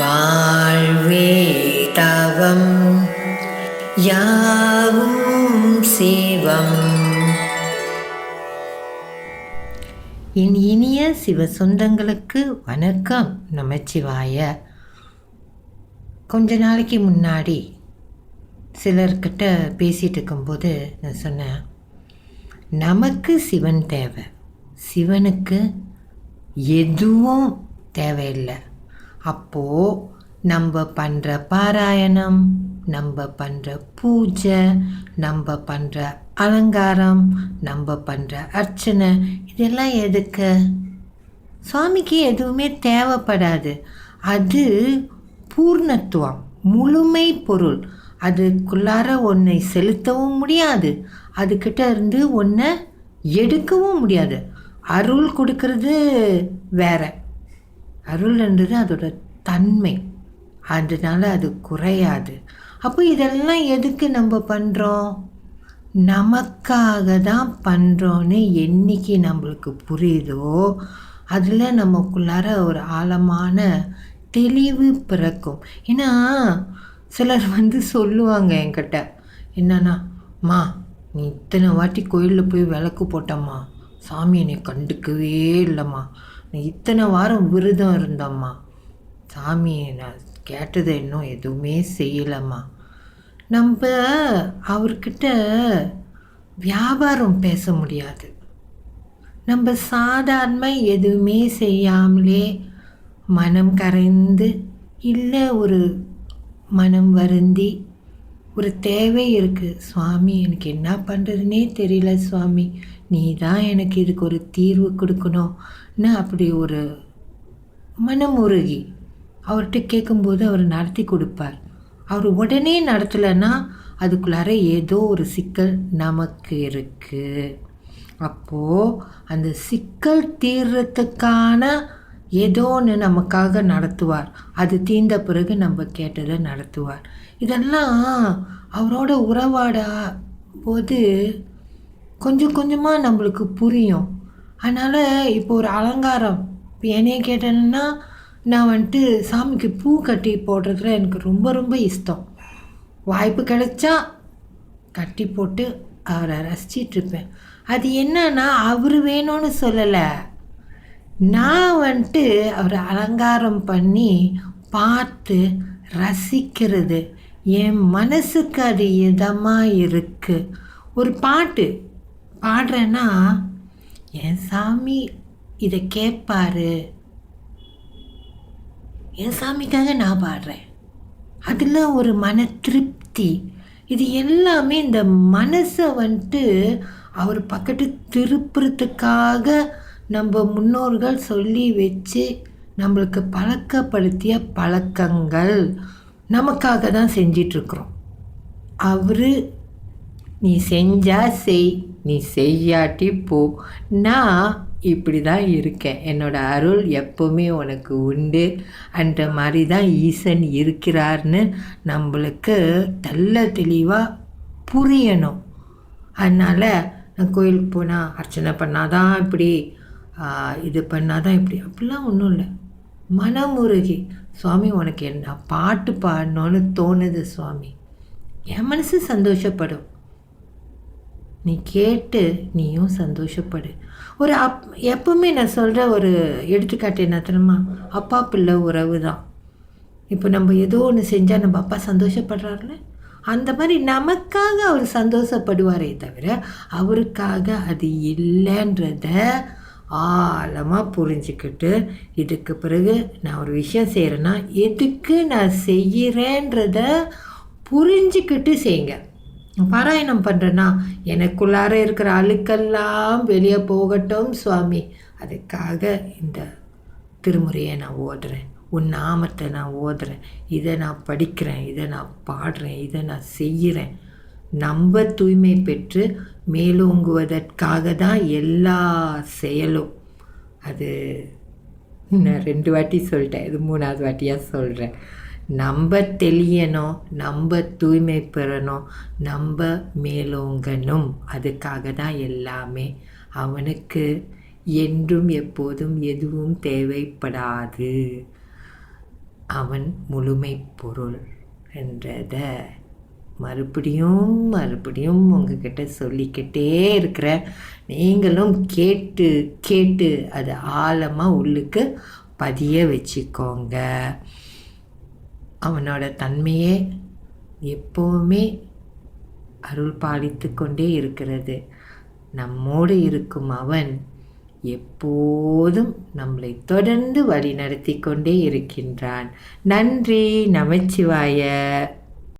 வாழ்வே தவம் யாவும் சிவம். என் இனிய சிவ சொந்தங்களுக்கு வணக்கம் நமச்சிவாய. கொஞ்ச நாளைக்கு முன்னாடி சிலர்கிட்ட பேசிகிட்டு இருக்கும்போது நான் சொன்னேன் நமக்கு சிவன் தேவை. சிவனுக்கு எதுவும் தேவையில்லை. அப்போது நம்ம பண்ணுற பாராயணம் நம்ம பண்ணுற பூஜை நம்ம பண்ணுற அலங்காரம் நம்ம பண்ணுற அர்ச்சனை இதெல்லாம் எதுக்கு? சுவாமிக்கு எதுவுமே தேவைப்படாது. அது பூர்ணத்துவம் முழுமை பொருள். அதுக்குள்ளார ஒன்றை செலுத்தவும் முடியாது. அதுக்கிட்ட இருந்து ஒன்றை எடுக்கவும் முடியாது. அருள் கொடுக்கறது வேற. அருள்ன்றது அதோட தன்மை. அதனால் அது குறையாது. அப்போ இதெல்லாம் எதுக்கு நம்ம பண்ணுறோம் நமக்காக தான் பண்ணுறோன்னு என்றைக்கு நம்மளுக்கு புரியுதோ? அதில் நமக்குள்ளார ஒரு ஆழமான தெளிவு பிறக்கும். ஏன்னா சிலர் வந்து சொல்லுவாங்க என்கிட்ட என்னன்னா மா நீ இத்தனை வாட்டி கோயிலில் போய் விளக்கு போட்டம்மா. சாமி என்னை கண்டுக்கவே இல்லைம்மா. நான் இத்தனை வாரம் விரதம் இருந்தம்மா. சாமி நான் கேட்டதை இன்னும் எதுவுமே செய்யலம்மா. நம்ம அவர்கிட்ட வியாபாரம் பேச முடியாது. நம்ம சாதாரண எதுவுமே செய்யாமலே மனம் கரைந்து இல்லை ஒரு மனம் வருந்தி ஒரு தேவை இருக்குது சுவாமி எனக்கு என்ன பண்ணுறதுனே தெரியல சுவாமி. நீ தான் எனக்கு இதுக்கு ஒரு தீர்வு கொடுக்கணும்னு அப்படி ஒரு மனமுருகி அவர்கிட்ட கேட்கும்போது அவர் நடத்தி கொடுப்பார். அவர் உடனே நடத்தலைன்னா அதுக்குள்ளார ஏதோ ஒரு சிக்கல் நமக்கு இருக்குது அப்போது அந்த சிக்கல் தீர்றதுக்கான ஏதோ ஒன்று நமக்காக நடத்துவார். அது தீர்ந்த பிறகு நம்ம கேட்டதை நடத்துவார். இதெல்லாம் அவரோட உறவாடா போது கொஞ்சம் கொஞ்சமாக நம்மளுக்கு புரியும். அதனால் இப்போ ஒரு அலங்காரம். இப்போ என்னைய கேட்டேன்னா நான் வந்துட்டு சாமிக்கு பூ கட்டி போடுறதுல எனக்கு ரொம்ப ரொம்ப இஷ்டம். வாய்ப்பு கிடைச்சா கட்டி போட்டு அவரை ரசிச்சிட்ருப்பேன் அது என்னன்னா அவர் வேணும்னு சொல்லலை. நான் வந்துட்டு அவர் அலங்காரம் பண்ணி பார்த்து ரசிக்கிறது. என் மனசுக்கு அது இதமாக இருக்குது ஒரு பாட்டு பாடுறேன்னா என் சாமி இதை கேட்பாரு. என் சாமிக்காக நான் பாடுறேன். அதில் ஒரு மன திருப்தி. இது எல்லாமே இந்த மனசை வந்துட்டு அவர் பக்கத்து திருப்புறத்துக்காக நம்ம முன்னோர்கள் சொல்லி வச்சு நம்மளுக்கு பழக்கப்படுத்திய பழக்கங்கள் நமக்காக தான் செஞ்சிட்ருக்குறோம். அவர் நீ செஞ்சா செய் நீ செய்யாட்டி போ. நான் இப்படி தான் இருக்கேன். என்னோடய அருள் எப்போவுமே உனக்கு உண்டு. அந்த மாதிரி தான் ஈசன் இருக்கிறார்னு நம்மளுக்கு நல்ல தெளிவாக புரியணும். அதனால் நான் கோயிலுக்கு போனால் அர்ச்சனை பண்ணாதான் இப்படி இது பண்ணால் தான் இப்படி. அப்படிலாம் ஒன்றும் இல்லை. மனமுருகி சுவாமி உனக்கு என்ன பாட்டு பாடணும்னு தோணுது சுவாமி. என் மனசு சந்தோஷப்படும். நீ கேட்டு நீயும் சந்தோஷப்படு. ஒரு அப் எப்பவுமே நான் சொல்கிற ஒரு எடுத்துக்காட்டு என்ன தெரியுமா? அப்பா பிள்ளை உறவு தான். இப்போ நம்ம ஏதோ ஒன்று செஞ்சால் நம்ம அப்பா சந்தோஷப்படுறாருல? அந்த மாதிரி நமக்காக அவர் சந்தோஷப்படுவாரே தவிர அவருக்காக அது இல்லைன்றத ஆழமாக புரிஞ்சுக்கிட்டு இதுக்கு பிறகு நான் ஒரு விஷயம் செய்கிறேன்னா எதுக்கு நான் செய்கிறேன்றத புரிஞ்சுக்கிட்டு செய்யுங்க பாராயணம் பண்ணுறேன்னா எனக்குள்ளார இருக்கிற அழுக்கெல்லாம் வெளியே போகட்டும் சுவாமி. அதுக்காக இந்த திருமுறையை நான் ஓதுறேன். உன் நாமத்தை நான் ஓதுறேன். இதை நான் படிக்கிறேன். இதை நான் பாடுறேன். இதை நான் செய்கிறேன் நம்ம தூய்மை பெற்று மேலோங்குவதற்காக தான் எல்லா செயலும். அது நான் ரெண்டு வாட்டி சொல்லிட்டேன். இது மூணாவது வாட்டியாக சொல்கிறேன் நம்ம தெளியணும் நம்ம தூய்மை பெறணும் நம்ம மேலோங்கணும். அதுக்காக தான் எல்லாமே. அவனுக்கு என்றும் எப்போதும் எதுவும் தேவைப்படாது. அவன் முழுமை பொருள் என்றதை மறுபடியும் மறுபடியும் உங்ககிட்ட சொல்லிக்கிட்டே இருக்கிற நீங்களும் கேட்டு கேட்டு அதை ஆழமாக உள்ளுக்கு பதிய வச்சுக்கோங்க. அவனோட தன்மையே எப்போவுமே அருள் பாலித்து கொண்டே இருக்கிறது. நம்மோடு இருக்கும் அவன் எப்போதும் நம்மளை தொடர்ந்து வழி நடத்தி கொண்டே இருக்கின்றான். நன்றி நமச்சிவாய.